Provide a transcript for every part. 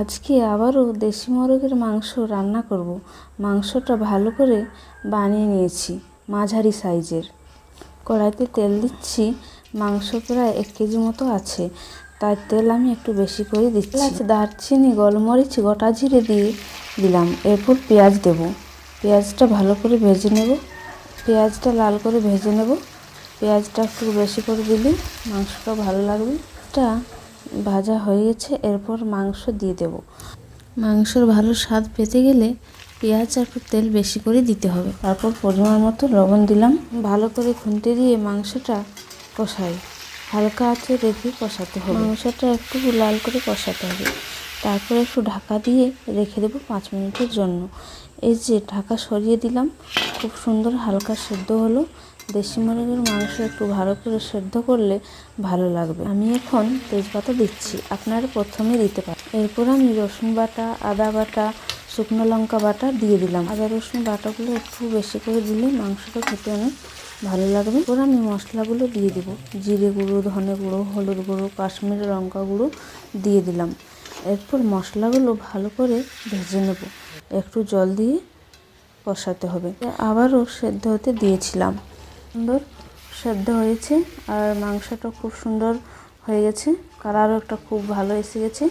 আজকে আবারও দেশি মোরগের মাংস রান্না করব। মাংসটা ভালো করে বানিয়ে নিয়েছি, মাঝারি সাইজের। কড়াইতে তেল দিচ্ছি, মাংস প্রায় এক কেজি মতো আছে তাই তেল আমি একটু বেশি করে দিচ্ছি। এলাচ, দারচিনি, গোলমরিচ, গোটা জিরে দিয়ে দিলাম, এরপর পেঁয়াজ দেব। পেঁয়াজটা ভালো করে ভেজে নেব। পেঁয়াজটা লাল করে ভেজে নেব। পেঁয়াজটা একটু বেশি করে দিলে মাংসটা ভালো লাগবে। এটা ভাজা হয়ে গেছে এরপর মাংস দিয়ে দেব। মাংসর ভালো স্বাদ পেতে গেলে পেঁয়াজ আর তেল বেশি করে দিতে হবে। তারপর পরিমাণ মতো লবণ দিলাম। ভালো করে খুন্তি দিয়ে মাংসটা কষাই। হালকা আঁচে রেখে কষাতে হবে। মাংসটা একটু লাল করে কষাতে হবে। তারপর একটু ঢাকা দিয়ে রেখে দেবো পাঁচ মিনিটের জন্য। এই যে ঢাকা সরিয়ে দিলাম, খুব সুন্দর হালকা সেদ্ধ হলো। দেশি মুরগির মাংস একটু ভালো করে সেদ্ধ করলে ভালো লাগবে। আমি এখন তেজপাতা দিচ্ছি। আপনারা প্রথমে দিতে পারেন। এরপর আমি রসুন বাটা, আদা বাটা, শুকনো লঙ্কা বাটা দিয়ে দিলাম। আদা রসুন বাটাগুলো একটু বেশি করে দিলে মাংসটা খেতে অনেক ভালো লাগবে। এরপর আমি মশলাগুলো দিয়ে দেবো। জিরে গুঁড়ো, ধনে গুঁড়ো, হলুদ গুঁড়ো, কাশ্মীরি লঙ্কা গুঁড়ো দিয়ে দিলাম। এরপর মশলাগুলো ভালো করে ভেজে নেব। একটু জল দিয়ে কষাতে হবে। আবারও সেদ্ধ হতে দিয়েছিলাম। সুন্দর সেদ্ধ হয়েছে আর মাংসটা খুব সুন্দর হয়ে গেছে। কালারও একটা খুব ভালো এসে গেছে।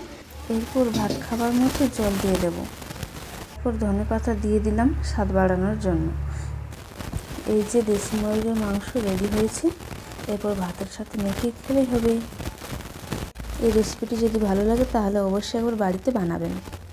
এরপর ভাত খাবার মতো জল দিয়ে দেব। এরপর ধনে পাতা দিয়ে দিলাম স্বাদ বাড়ানোর জন্য। এই যে দেশি মুরগির মাংস রেডি হয়েছে, এরপর ভাতের সাথে মেখে খেলেই হবে। এই রেসিপিটি যদি ভালো লাগে তাহলে অবশ্যই একবার বাড়িতে বানাবেন।